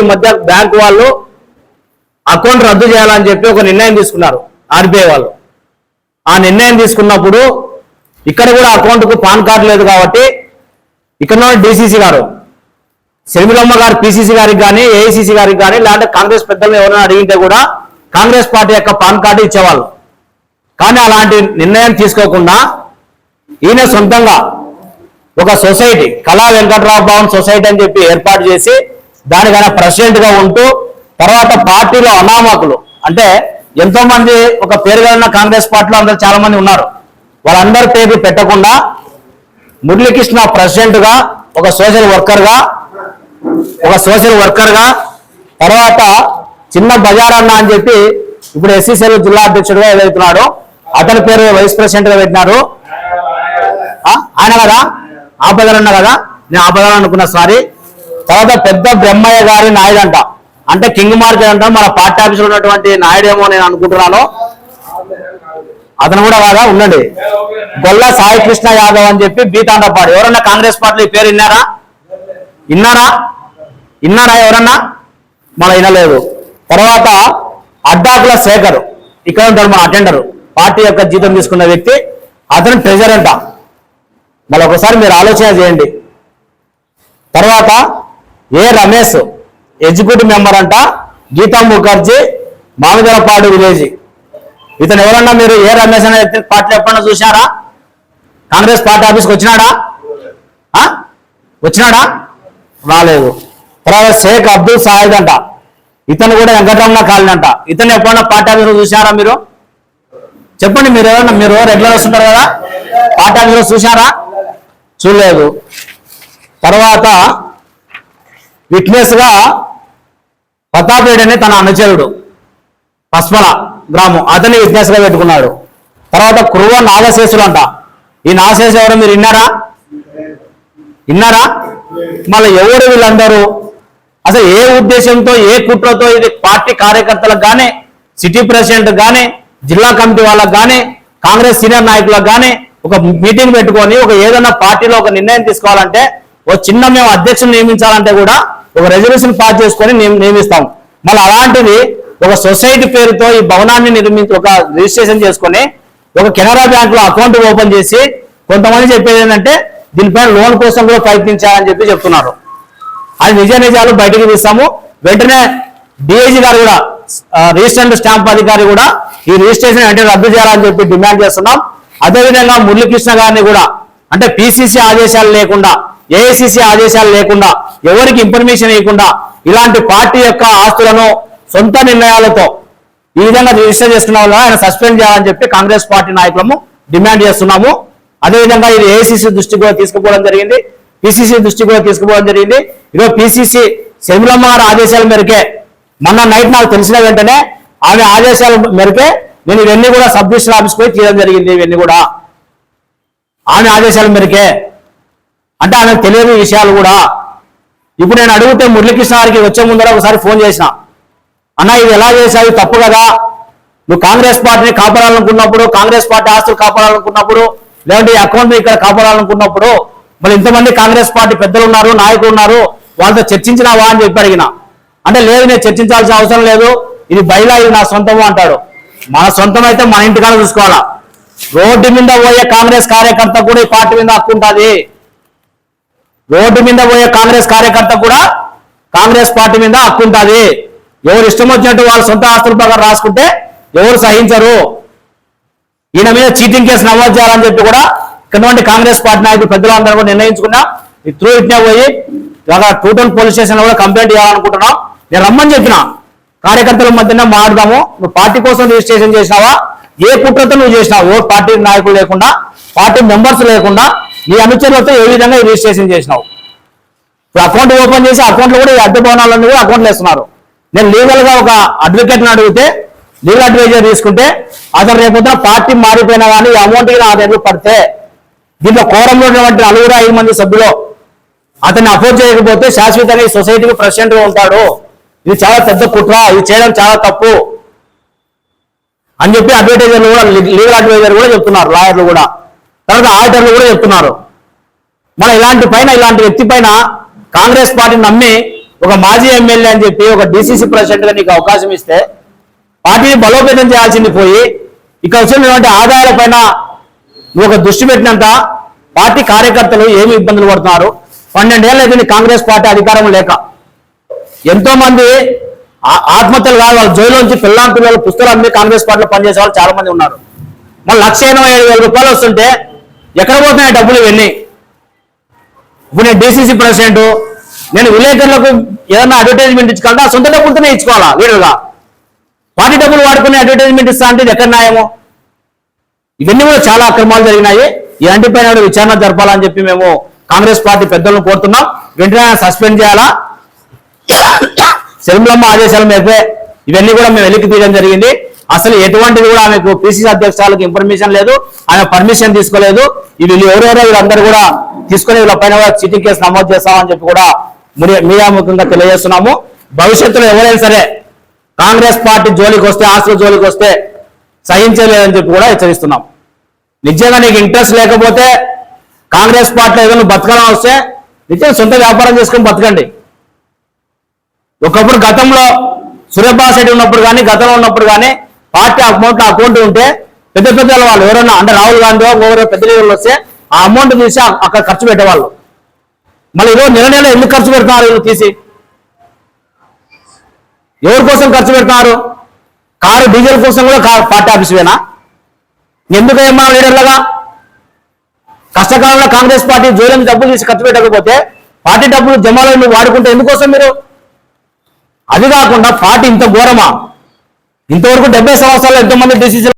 ఈ మధ్య బ్యాంక్ వాళ్ళు అకౌంట్ రద్దు చేయాలని చెప్పి ఒక నిర్ణయం తీసుకున్నారు ఆర్బీఐ వాళ్ళు. ఆ నిర్ణయం తీసుకున్నప్పుడు ఇక్కడ కూడా అకౌంట్కు పాన్ కార్డు లేదు కాబట్టి ఇక్కడ డిసిసి గారు శర్మిలమ్మ గారు పిసిసి గారికి కానీ ఏఐసిసి గారికి కానీ లేదంటే కాంగ్రెస్ పెద్దలను ఎవరైనా అడిగింటే కూడా కాంగ్రెస్ పార్టీ యొక్క పాన్ కార్డు ఇచ్చేవాళ్ళు. కానీ అలాంటి నిర్ణయం తీసుకోకుండా ఈయన సొంతంగా ఒక సొసైటీ కళా వెంకట్రావు భవన్ సొసైటీ అని చెప్పి ఏర్పాటు చేసి దానికైనా ప్రెసిడెంట్గా ప్రెసిడెంట్గా ఉంటూ తర్వాత పార్టీలో అనామకులు. అంటే ఎంతో మంది ఒక పేరు కలిగిన కాంగ్రెస్ పార్టీలో అందరు చాలా మంది ఉన్నారు. వాళ్ళందరి పేరు పెట్టకుండా మురళీకృష్ణ ప్రెసిడెంట్గా ఒక సోషల్ వర్కర్గా ఒక సోషల్ వర్కర్గా తర్వాత చిన్న బజారన్న అన్న అని చెప్పి ఇప్పుడు ఎస్సీసీఎల్ జిల్లా అధ్యక్షుడిగా వెళ్తున్నాడు అతని పేరు వైస్ ప్రెసిడెంట్గా పెట్టినారు. ఆయన కదా? ఆపదలన్న కదా? నేను ఆపదలు అనుకున్నా సారీ. తర్వాత పెద్ద బ్రహ్మయ్య గారి నాయుడు అంట అంటే కింగ్ మార్కెట్ అంట. మన పార్టీ ఆఫీసులో ఉన్నటువంటి నాయుడేమో నేను అనుకుంటున్నాను. అతను కూడా కాదా ఉండండి. గొల్ల సాయి కృష్ణ యాదవ్ అని చెప్పి బీతాండపాడు ఎవరన్నా కాంగ్రెస్ పార్టీ ఈ పేరు విన్నారా? విన్నారా? విన్నారా ఎవరన్నా? మన వినలేదు. తర్వాత అడ్డాకుల శేఖర్. ఇక్కడ ఉంటాడు మన అటెండర్ పార్టీ యొక్క జీతం తీసుకున్న వ్యక్తి. అతను ట్రెజర్ అంట. మళ్ళీ ఒకసారి మీరు ఆలోచన చేయండి. తర్వాత ఏ రమేష్ ఎగ్జిక్యూటివ్ మెంబర్ అంట? గీతా ముఖర్జీ మామిదలపాడు విలేజ్. ఇతను ఎవరన్నా మీరు ఏ రమేష్ అనే వ్యక్తి పార్టీ ఎప్పుడన్నా చూశారా? కాంగ్రెస్ పార్టీ ఆఫీస్కి వచ్చినాడా? వచ్చినాడా? రాలేదు. తర్వాత షేక్ అబ్దుల్ సాయిద్ అంట. ఇతను కూడా వెంకటరమణ కాలనీ అంట. ఇతను ఎప్పుడన్నా పార్టీ ఆఫీస్లో చూశారా మీరు? చెప్పండి మీరు ఎవరన్నా మీరు రెగ్యులర్ వస్తుంటారు కదా? పార్టీ ఆఫీస్లో చూశారా? చూడలేదు. తర్వాత విట్నెస్గా ప్రతాపేడ్ అనే తన అనుచరుడు. పస్మల గ్రామం. అతన్ని విట్నెస్గా పెట్టుకున్నాడు. తర్వాత కురువ నాగశేషుడు అంట ఈ నాగశేషు ఎవరు మీరు విన్నారా? విన్నారా? మళ్ళీ ఎవరు వీళ్ళందరూ? అసలు ఏ ఉద్దేశంతో ఏ కుట్రతో ఇది పార్టీ కార్యకర్తలకు కానీ సిటీ ప్రెసిడెంట్ కానీ జిల్లా కమిటీ వాళ్ళకు కానీ కాంగ్రెస్ సీనియర్ నాయకులకు కానీ ఒక మీటింగ్ పెట్టుకొని ఒక ఏదైనా పార్టీలో ఒక నిర్ణయం తీసుకోవాలంటే ఓ చిన్న మేము అధ్యక్షుని నియమించాలంటే కూడా ఒక రెజల్యూషన్ పాస్ చేసుకొని నియమిస్తాం. మళ్ళీ అలాంటిది ఒక సొసైటీ పేరుతో ఈ భవనాన్ని నిర్మించి ఒక రిజిస్ట్రేషన్ చేసుకొని ఒక కెనరా బ్యాంక్లో అకౌంట్ ఓపెన్ చేసి కొంతమంది చెప్పేది ఏంటంటే దీనిపైన లోన్ కోసం కూడా ప్రయత్నించాలని చెప్పి చెప్తున్నారు. అది నిజ నిజాలు బయటకు తీస్తాము. వెంటనే డిఐజీ గారు కూడా ఆ, స్టాంప్ అధికారి కూడా ఈ రిజిస్ట్రేషన్ అంటే రద్దు చేయాలని చెప్పి డిమాండ్ చేస్తున్నాం. అదేవిధంగా మురళీకృష్ణ గారిని కూడా అంటే పిసిసి ఆదేశాలు లేకుండా ఏఐసిసి ఆదేశాలు లేకుండా ఎవరికి ఇన్ఫర్మేషన్ ఇవ్వకుండా ఇలాంటి పార్టీ యొక్క ఆస్తులను సొంత నిర్ణయాలతో ఈ విధంగా రిజిస్టర్ చేసుకున్న వల్ల ఆయన సస్పెండ్ చేయాలని చెప్పి కాంగ్రెస్ పార్టీ నాయకులము డిమాండ్ చేస్తున్నాము. అదేవిధంగా ఇది ఏఐసిసి దృష్టి కూడా తీసుకుపోవడం జరిగింది. పిసిసి దృష్టి కూడా తీసుకుపోవడం జరిగింది. ఈరోజు పిసిసి శర్మిలమ్మ గారి ఆదేశాల మేరకే మొన్న నైట్ నాకు తెలిసిన వెంటనే ఆమె ఆదేశాల మేరకే నేను ఇవన్నీ కూడా సబ్ డివిజనల్ ఆఫీస్కి పోయి తీయడం జరిగింది ఇవన్నీ కూడా. ఆమె ఆదేశాల మేరకే అంటే ఆమెకు తెలియని విషయాలు కూడా. ఇప్పుడు నేను అడిగితే మురళీకృష్ణ వచ్చే ముందర ఒకసారి ఫోన్ చేసిన. అన్న ఇది ఎలా చేశావు? తప్పు కదా. నువ్వు కాంగ్రెస్ పార్టీని కాపాడాలనుకున్నప్పుడు కాంగ్రెస్ పార్టీ ఆస్తులు కాపాడాలనుకున్నప్పుడు లేదంటే ఈ అకౌంట్ ఇక్కడ కాపాడాలనుకున్నప్పుడు మరి ఇంతమంది కాంగ్రెస్ పార్టీ పెద్దలు ఉన్నారు నాయకులు ఉన్నారు వాళ్ళతో చర్చించినావా అని చెప్పి అడిగిన. అంటే లేదు నేను చర్చించాల్సిన అవసరం లేదు. ఇది బయలా ఇది నా సొంతము అంటాడు. మన సొంతం అయితే మన ఇంటికాడ చూసుకోవాలా. రోడ్డు మీద పోయే కాంగ్రెస్ కార్యకర్త కూడా ఈ పార్టీ మీద హక్కు ఉంటుంది రోడ్డు మీద పోయే కాంగ్రెస్ కార్యకర్త కూడా కాంగ్రెస్ పార్టీ మీద హక్కు ఉంటుంది. ఎవరు ఇష్టం వచ్చినట్టు వాళ్ళ సొంత ఆస్తుల ప్రకారం రాసుకుంటే ఎవరు సహించరు. ఈయన మీద చీటింగ్ కేసు నమోదు చేయాలని చెప్పి కూడా ఇక్కడ కాంగ్రెస్ పార్టీ నాయకులు పెద్దలందరూ కూడా నిర్ణయించుకున్నా ఈ త్రూ ఇట్నే పోయి అక్కడ టూటల్ పోలీస్ స్టేషన్ కూడా కంప్లైంట్ చేయాలనుకుంటున్నాం నేను రమ్మని చెప్పిన కార్యకర్తల మధ్యన మాట్లాడదాము. నువ్వు పార్టీ కోసం రిజిస్ట్రేషన్ చేసినావా? ఏ కుట్రతో నువ్వు చేసినావు? ఓ పార్టీ నాయకులు లేకుండా పార్టీ మెంబర్స్ లేకుండా నీ అనుచరులతో ఏ విధంగా రిజిస్ట్రేషన్ చేసినావు? ఇప్పుడు అకౌంట్ ఓపెన్ చేసి అకౌంట్లో కూడా ఈ అద్దె భవనాలన్నీ కూడా అకౌంట్లు వేస్తున్నారు. నేను లీగల్గా ఒక అడ్వకేట్ని అడిగితే లీగల్ అడ్వైజర్ తీసుకుంటే అతను రేపొద్దున పార్టీ మారిపోయినా కానీ ఈ అమౌంట్ నా దగ్గర పడితే దీంట్లో కోరంలో ఉన్నటువంటి నలుగురు ఐదు మంది సభ్యులు అతన్ని అపోజ్ చేయకపోతే శాశ్వతంగా ఈ సొసైటీకి ప్రెసిడెంట్గా ఉంటాడు. ఇది చాలా పెద్ద కుట్ర ఇది చేయడం చాలా తప్పు అని చెప్పి అడ్వర్టైజర్లు కూడా లీగల్ అడ్వైజర్ కూడా చెప్తున్నారు లాయర్లు కూడా. తర్వాత ఆడిటర్లు కూడా చెప్తున్నారు. మన ఇలాంటి పైన ఇలాంటి వ్యక్తి పైన కాంగ్రెస్ పార్టీని నమ్మి ఒక మాజీ ఎమ్మెల్యే అని చెప్పి ఒక డీసీసీ ప్రెసిడెంట్గా నీకు అవకాశం ఇస్తే పార్టీని బలోపేతం చేయాల్సింది పోయి ఇక్కడ వచ్చినటువంటి ఆదాయాల పైన నువ్వు ఒక దృష్టి పెట్టినంత పార్టీ కార్యకర్తలు ఏమి ఇబ్బందులు పడుతున్నారు. పన్నెండేళ్ళు అయితే కాంగ్రెస్ పార్టీ అధికారం లేక. ఎంతో మంది ఆ- ఆత్మహత్యలు కాదు వాళ్ళ జైలు నుంచి పిల్లలు పుస్తకాలు అమ్మి కాంగ్రెస్ పార్టీలో పనిచేసే వాళ్ళు చాలా మంది ఉన్నారు. మళ్ళీ లక్ష ఎనభై ఐదు వేల రూపాయలు వస్తుంటే ఎక్కడ పోతున్నాయి డబ్బులు ఇవన్నీ? ఇప్పుడు నేను డీసీసీ ప్రెసిడెంట్ నేను విలేకరులకు ఏదైనా అడ్వర్టైజ్మెంట్ ఇచ్చుకోవాలంటే ఆ సొంత డబ్బులతోనే ఇచ్చుకోవాలా లీడర్గా పార్టీ డబ్బులు వాడుకునే అడ్వర్టైజ్మెంట్ ఇస్తా అంటే ఇది ఎక్కడ న్యాయమో? ఇవన్నీ కూడా చాలా అక్రమాలు జరిగినాయి. ఇలాంటి పైన విచారణ జరపాలని చెప్పి మేము కాంగ్రెస్ పార్టీ పెద్దలను కోరుతున్నాం. వెంటనే సస్పెండ్ చేయాలా? శర్మిలమ్మ ఆదేశాల మేరకే ఇవన్నీ కూడా మేము వెలికి తీయడం జరిగింది. అసలు ఎటువంటిది కూడా ఆమెకు పిసిసి అధ్యక్షులకు ఇన్ఫర్మేషన్ లేదు ఆమె పర్మిషన్ తీసుకోలేదు. వీళ్ళు ఎవరెవరో వీళ్ళందరూ కూడా తీసుకొని వీళ్ళ పైన కూడా చీటింగ్ కేసు నమోదు చేస్తామని చెప్పి కూడా మీడియా మీడియా తెలియజేస్తున్నాము. భవిష్యత్తులో ఎవరైనా సరే కాంగ్రెస్ పార్టీ జోలికి వస్తే ఆస్తుల జోలికి వస్తే సహించలేదని చెప్పి కూడా హెచ్చరిస్తున్నాం. నిజంగా నీకు ఇంట్రెస్ట్ లేకపోతే కాంగ్రెస్ పార్టీలో ఏదైనా బతకాలని వస్తే నిజంగా సొంత వ్యాపారం చేసుకుని బతకండి. ఒకప్పుడు గతంలో సూర్యప్రకాష్ రెడ్డి ఉన్నప్పుడు కానీ గతంలో ఉన్నప్పుడు కానీ పార్టీ అకౌంట్ అకౌంట్ ఉంటే పెద్ద పెద్ద వాళ్ళు ఎవరైనా అంటే రాహుల్ గాంధీ ఎవరో పెద్ద లీడర్లు వస్తే ఆ అమౌంట్ తీసి అక్కడ ఖర్చు పెట్టేవాళ్ళు. మళ్ళీ ఈరోజు నెల నెల ఎందుకు ఖర్చు పెడతారు వీళ్ళు తీసి? ఎవరి కోసం ఖర్చు పెడతారు కారు డీజిల్ కోసం కూడా కారు పార్టీ ఆఫీస్ వేనా? ఎందుకు ఏమన్నా లీడర్లుగా? కష్టకాలంలో కాంగ్రెస్ పార్టీ జోలిని డబ్బులు తీసి ఖర్చు పెట్టకపోతే పార్టీ డబ్బులు జమాలో నువ్వు వాడుకుంటే ఎందుకోసం మీరు? అది కాకుండా పార్టీ ఇంత ఘోరమా? ఇంతవరకు డెబ్బై సంవత్సరాలు ఎంతో మంది డిసిజన్